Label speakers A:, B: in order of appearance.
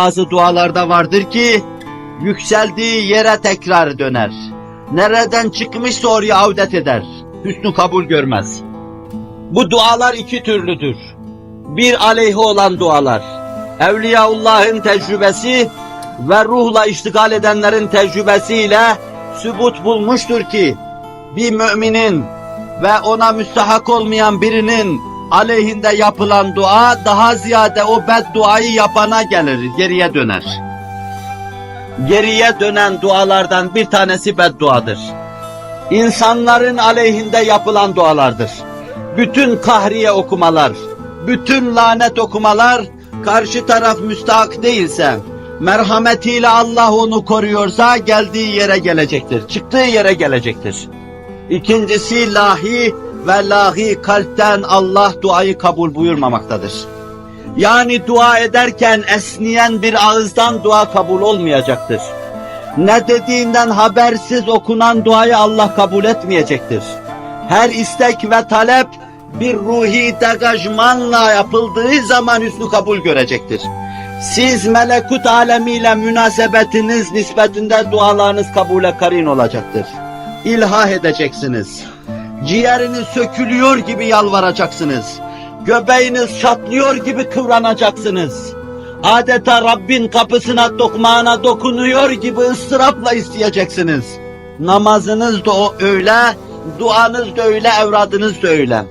A: Bazı dualarda vardır ki yükseldiği yere tekrar döner. Nereden çıkmışsa oraya avdet eder. Hüsnü kabul görmez. Bu dualar iki türlüdür. Bir aleyhi olan dualar. Evliyaullah'ın tecrübesi ve ruhla iştigal edenlerin tecrübesiyle sübut bulmuştur ki bir müminin ve ona müstahak olmayan birinin aleyhinde yapılan dua daha ziyade o bedduayı yapana gelir, geriye döner. Geriye dönen dualardan bir tanesi bedduadır. İnsanların aleyhinde yapılan dualardır. Bütün kahriye okumalar, bütün lanet okumalar karşı taraf müstahak değilse, merhametiyle Allah onu koruyorsa geldiği yere gelecektir, çıktığı yere gelecektir. İkincisi lahi ve lahi kalpten Allah duayı kabul buyurmamaktadır. Yani dua ederken esniyen bir ağızdan dua kabul olmayacaktır. Ne dediğinden habersiz okunan duayı Allah kabul etmeyecektir. Her istek ve talep bir ruhi degajmanla yapıldığı zaman hüsnü kabul görecektir. Siz melekut alemiyle münasebetiniz nispetinde dualarınız kabule karin olacaktır. İlhah edeceksiniz. Ciğeriniz sökülüyor gibi yalvaracaksınız. Göbeğiniz çatlıyor gibi kıvranacaksınız. Adeta Rabbin kapısına dokmağına dokunuyor gibi ıstırapla isteyeceksiniz. Namazınız da o öyle, duanız da öyle, evradınız da öyle.